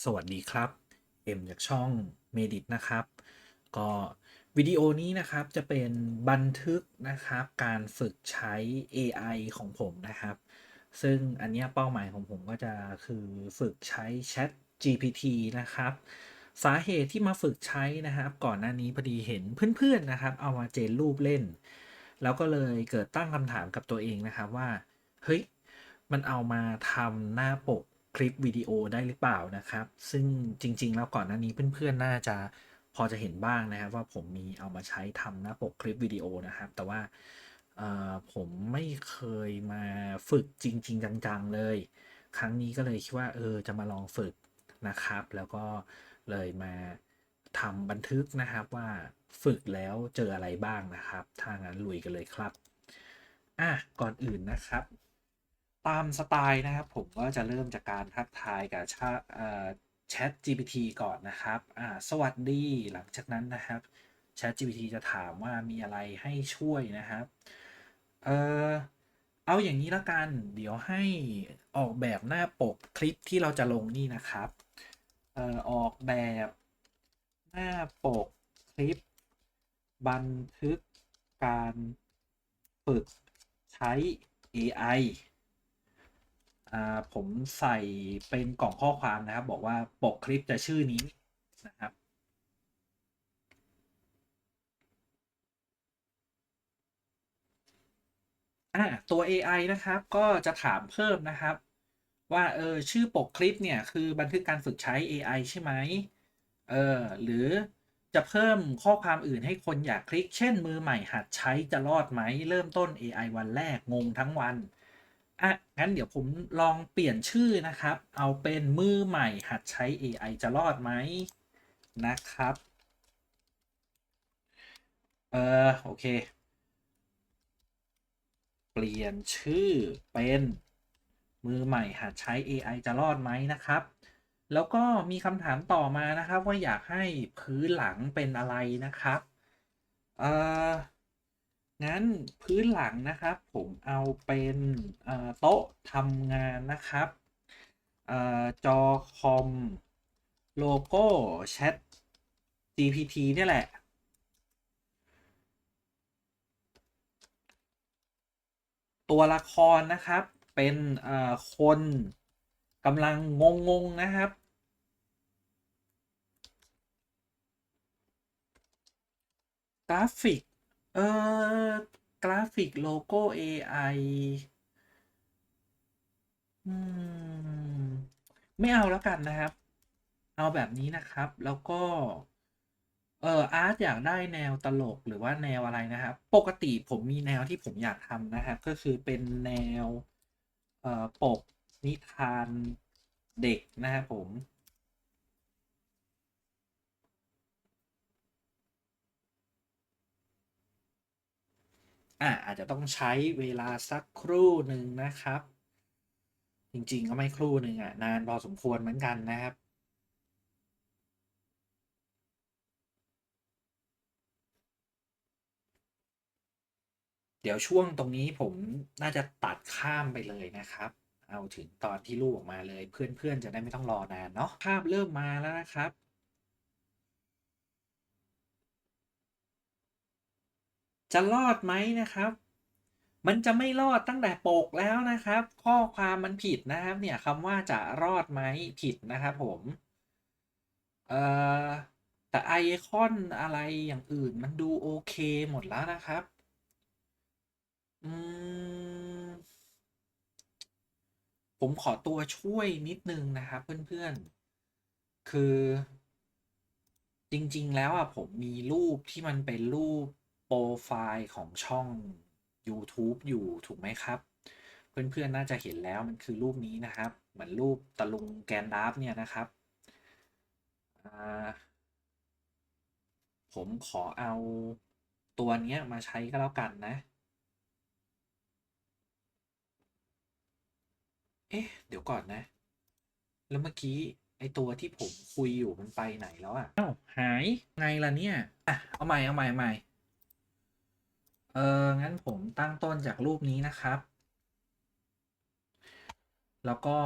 สวัสดีครับ เอ็มจากช่อง Medit นะครับ ก็วิดีโอนี้นะครับจะเป็นบันทึกนะครับการฝึกใช้ AI ของผมนะครับ ซึ่งอันนี้เป้าหมายของผมก็จะคือฝึกใช้ Chat GPT นะครับ สาเหตุที่มาฝึกใช้นะครับ ก่อนหน้านี้พอดีเห็นเพื่อนๆนะครับ เอามาเจนรูปเล่น แล้วก็เลยเกิดตั้งคำถามกับตัวเองนะครับว่า เฮ้ย มันเอามาทำหน้าปก คลิปวิดีโอได้หรือเปล่านะครับ ซึ่งจริง ๆ แล้วก่อนหน้านี้เพื่อนๆ น่าจะพอจะเห็นบ้างนะครับ ว่าผมมีเอามาใช้ทำหน้าปกคลิปวิดีโอนะครับ แต่ว่าผมไม่เคยมาฝึกจริง ๆ จัง ๆ เลย ครั้งนี้ก็เลยคิดว่าเออจะมาลองฝึกนะครับ แล้วก็เลยมาทำบันทึกนะครับว่าฝึกแล้วเจออะไรบ้างนะครับ ถ้างั้นลุยกันเลยครับ อะ ก่อนอื่นนะครับ ตามสไตล์นะครับ ผมก็จะเริ่มจากการทักทายกับชาเอ่อ Chat GPT ก่อนนะครับสวัสดีหลังจากนั้นนะครับ Chat GPT จะถามว่ามีอะไรให้ช่วยนะครับเออเอาอย่างนี้ละกัน เดี๋ยวให้ออกแบบหน้าปกคลิปที่เราจะลงนี่นะครับเออออกแบบหน้าปกคลิป บันทึกการฝึกใช้ AI ผมใส่เป็นกล่องข้อความนะครับ บอกว่าปกคลิปจะชื่อนี้นะครับอ่าตัว AI นะครับก็จะถามเพิ่มนะครับ ว่าเออชื่อปกคลิปเนี่ยคือบันทึกการฝึกใช้ AI ใช่ไหมเออหรือจะเพิ่มข้อความอื่นให้คนอยากคลิก เช่นมือใหม่หัดใช้จะรอดไหม เริ่มต้น AI วันแรกงงทั้งวัน อะงั้นเดี๋ยวผมลองเปลี่ยนชื่อนะครับ เอาเป็นมือใหม่หัดใช้ AI จะรอดไหมนะครับ เออโอเค เปลี่ยนชื่อเป็นมือใหม่หัดใช้ AI จะรอดไหมนะครับ แล้วก็มีคำถามต่อมานะครับ ว่าอยากให้พื้นหลังเป็นอะไรนะครับ เออ งั้นพื้นหลังนะครับ ผมเอาเป็นโต๊ะทำงานนะครับออจอคอมโลโก้ Chat GPT เนี่ยแหละ ตัวละครนะครับเป็นคนกำลังงงๆนะครับ กราฟิก เอ่อกราฟิกโลโก้ AI อืม ไม่เอาแล้วกันนะครับ เอาแบบนี้นะครับ แล้วก็ เอออาร์ตอยากได้แนวตลกหรือว่าแนวอะไรนะครับ ปกติผมมีแนวที่ผมอยากทำนะครับ ก็คือเป็นแนว เอ่อปกนิทานเด็กนะครับผม อะอาจจะต้องใช้เวลาสักครู่หนึ่งนะครับ จริงๆก็ไม่ครู่หนึ่งอะ นานพอสมควรเหมือนกันนะครับเดี๋ยวช่วงตรงนี้ผมน่าจะตัดข้ามไปเลยนะครับ เอาถึงตอนที่รูปออกมาเลย เพื่อนๆจะได้ไม่ต้องรอนานเนาะภาพเริ่มมาแล้วนะครับ จะรอดไหมนะครับ มันจะไม่รอดตั้งแต่ปกแล้วนะครับ ข้อความมันผิดนะครับ เนี่ยคำว่าจะรอดไหมผิดนะครับผม เอ่อ แต่ไอคอนอะไรอย่างอื่นมันดูโอเคหมดแล้วนะครับ อืม ผมขอตัวช่วยนิดนึงนะครับเพื่อนๆ คือจริง ๆ แล้วอะผมมีรูปที่มันเป็นรูปโป รไฟล์ของช่อง YouTube อยู่ถูกไหมครับ เพื่อนๆน่าจะเห็นแล้วมันคือรูปนี้นะครับ เหมือนรูปตะลุงแกนดาฟเนี่ยนะครับอ่าผมขอเอาตัวเนี้ยมาใช้ก็แล้วกันนะ เอ๊ะ เดี๋ยวก่อนนะ แล้วเมื่อกี้ไอตัวที่ผมคุยอยู่มันไปไหนแล้วอะอ้าวหายไงล่ะเนี่ย อะ เอาใหม่ เอาใหม่ เอาใหม่ เอองั้นผมตั้งต้นจากรูปนี้นะครับ แล้วก็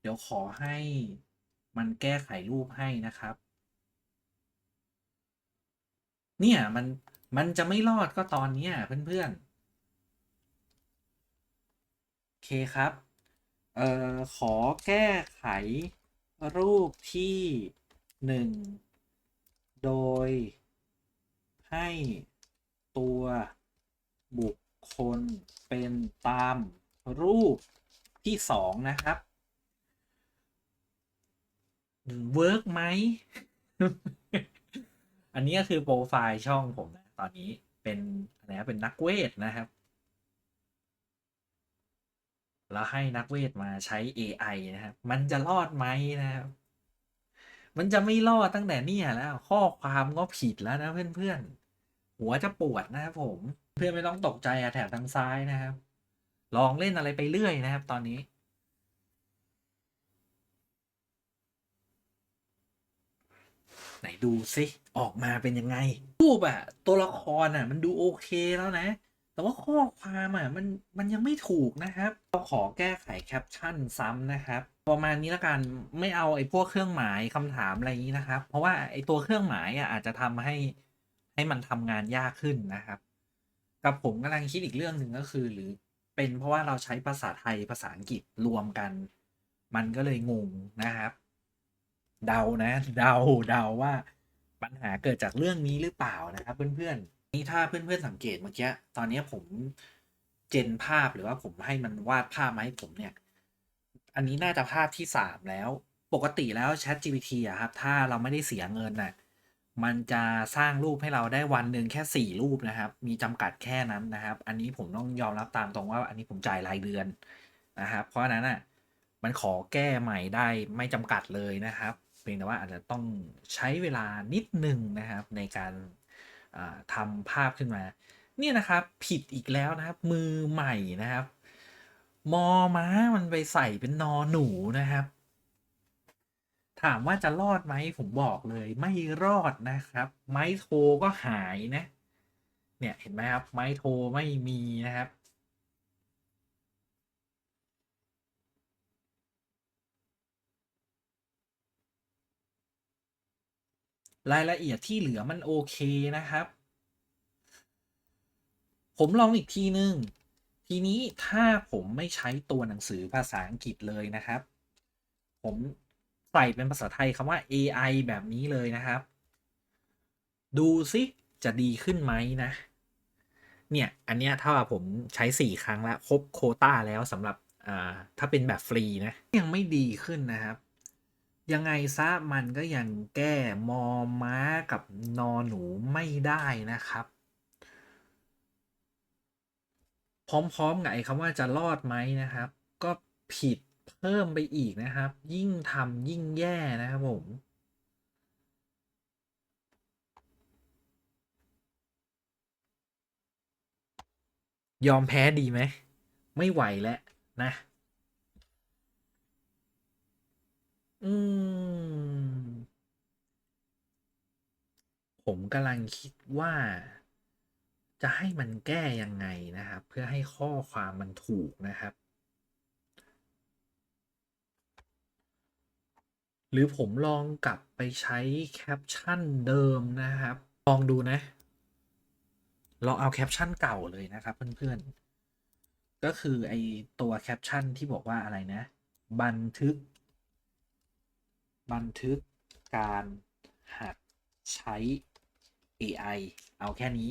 เดี๋ยวขอให้มันแก้ไขรูปให้นะครับ เนี่ยมันมันจะไม่รอดก็ตอนเนี้ยเพื่อนๆ โอเคครับ เอ่อขอแก้ไขรูปที่หนึ่งโดยให้ ตัวบุคคลเป็นตามรูปที่สองนะครับเวิร์กไหม อันนี้ก็คือโปรไฟล์ช่องผมนะ ตอนนี้เป็นอะไรเป็นนักเวทนะครับ แล้วให้นักเวทมาใช้ AI นะครับ มันจะรอดไหมนะครับ มันจะไม่รอดตั้งแต่เนี่ยแล้ว ข้อความก็ผิดแล้วนะเพื่อนๆ หัวจะปวดนะครับผม เพื่อนไม่ต้องตกใจอะแถบทางซ้ายนะครับ ลองเล่นอะไรไปเรื่อยนะครับ ตอนนี้ ไหนดูซิออกมาเป็นยังไง รูปอะตัวละครอะมันดูโอเคแล้วนะ แต่ว่าข้อความอะมันมันยังไม่ถูกนะครับเราขอแก้ไขแคปชั่นซ้ำนะครับประมาณนี้ละกันไม่เอาไอ้พวกเครื่องหมายคำถามอะไรนี้นะครับ เพราะว่าไอ้ตัวเครื่องหมายอะอาจจะทำให้ ให้มันทำงานยากขึ้นนะครับ กับผมกำลังคิดอีกเรื่องหนึ่งก็คือ หรือเป็นเพราะว่าเราใช้ภาษาไทยภาษาอังกฤษรวมกัน มันก็เลยงงนะครับ เดานะ เดาเดาว่าปัญหาเกิดจากเรื่องนี้หรือเปล่านะครับ เพื่อนๆนี่ถ้าเพื่อนๆสังเกตเมื่อกี้ตอนนี้ผมเจนภาพหรือว่าผมให้มันวาดภาพมาให้ผมเนี่ย อันนี้น่าจะภาพที่สามแล้ว ปกติแล้ว Chat GPT อะครับ ถ้าเราไม่ได้เสียเงินน่ะ มันจะสร้างรูปให้เราได้วันหนึ่งแค่สี่รูปนะครับ มีจำกัดแค่นั้นนะครับ อันนี้ผมต้องยอมรับตามตรงว่าอันนี้ผมจ่ายรายเดือนนะครับ เพราะฉะนั้นอะมันขอแก้ใหม่ได้ไม่จำกัดเลยนะครับ เพียงแต่ว่าอาจจะต้องใช้เวลานิดหนึ่งนะครับ ในการอ่าทำภาพขึ้นมา เนี่ยนะครับผิดอีกแล้วนะครับ มือใหม่นะครับ มอม้ามันไปใส่เป็นนอหนูนะครับ ถามว่าจะรอดไหมผมบอกเลย ไม่รอดนะครับ ไม้โทก็หายนะ เนี่ยเห็นไหมครับ ไม้โทไม่มีนะครับรายละเอียดที่เหลือมันโอเคนะครับ ผมลองอีกทีนึง ทีนี้ถ้าผมไม่ใช้ตัวหนังสือภาษาอังกฤษเลยนะครับ ผม ใส่เป็นภาษาไทยคำว่า AI แบบนี้เลยนะครับ ดูซิจะดีขึ้นไหมนะ เนี่ยอันเนี้ยถ้าผมใช้ 4 ครั้งแล้วครบโคต้าแล้วสำหรับถ้าเป็นแบบฟรีนะ ยังไม่ดีขึ้นนะครับ ยังไงซะมันก็ยังแก้มอม้ากับนอหนูไม่ได้นะครับ พร้อมๆกับไอ้คำว่าจะรอดไหมนะครับ ก็ผิด พิ่มไปอีกนะครับ ยิ่งทำยิ่งแย่นะครับผม ยอมแพ้ดีไหม ไม่ไหวแล้วนะ อืม ผมกำลังคิดว่าจะให้มันแก้ยังไงนะครับ เพื่อให้ข้อความมันถูกนะครับ หรือผมลองกลับไปใช้แคปชั่นเดิมนะครับ ลองดูนะ ลองเอาแคปชั่นเก่าเลยนะครับเพื่อนๆ ก็คือไอตัวแคปชั่นที่บอกว่าอะไรนะ บันทึก บันทึกการหัดใช้ AI เอาแค่นี้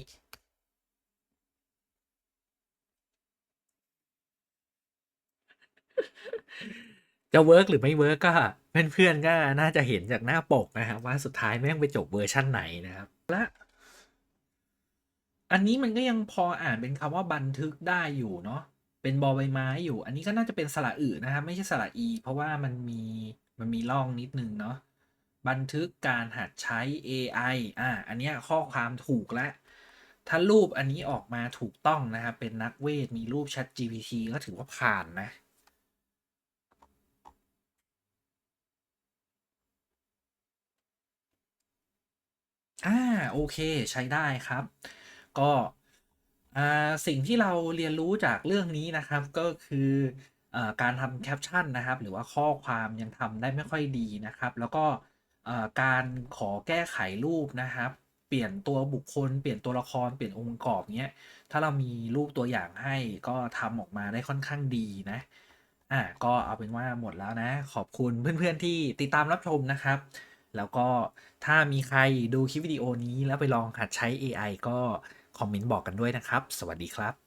จะเวิร์กหรือไม่เวิร์กก็เพื่อนๆก็น่าจะเห็นจากหน้าปกนะครับ ว่าสุดท้ายแม่งไปจบเวอร์ชั่นไหนนะครับ และ อันนี้มันก็ยังพออ่านเป็นคำว่าบันทึกได้อยู่เนาะเป็นบอใบไม้อยู่ อันนี้ก็น่าจะเป็นสระอึนะครับไม่ใช่สระอี เพราะว่ามันมีมันมีร่องนิดนึงเนาะบันทึกการหัดใช้ AI อ่าอันนี้ข้อความถูกแล้วถ้ารูปอันนี้ออกมาถูกต้องนะครับ เป็นนักเวทมีรูป Chat GPT ก็ถือว่าผ่านนะ อ่าโอเค ใช้ได้ครับ ก็ อ่า สิ่งที่เราเรียนรู้จากเรื่องนี้นะครับ ก็คือออ่าการทำแคปชั่นนะครับ หรือว่าข้อความยังทำได้ไม่ค่อยดีนะครับ แล้วก็อ่าการขอแก้ไขรูปนะครับ เปลี่ยนตัวบุคคล เปลี่ยนตัวละคร เปลี่ยนองค์ประกอบเงี้ย ถ้าเรามีรูปตัวอย่างให้ ก็ทำออกมาได้ค่อนข้างดีนะ อ่า ก็เอาเป็นว่าหมดแล้วนะ ขอบคุณเพื่อน ๆ ที่ติดตามรับชมนะครับ แล้วก็ถ้ามีใครดูคลิปวิดีโอนี้แล้วไปลองหัดใช้ AI ก็คอมเมนต์บอกกันด้วยนะครับ สวัสดีครับ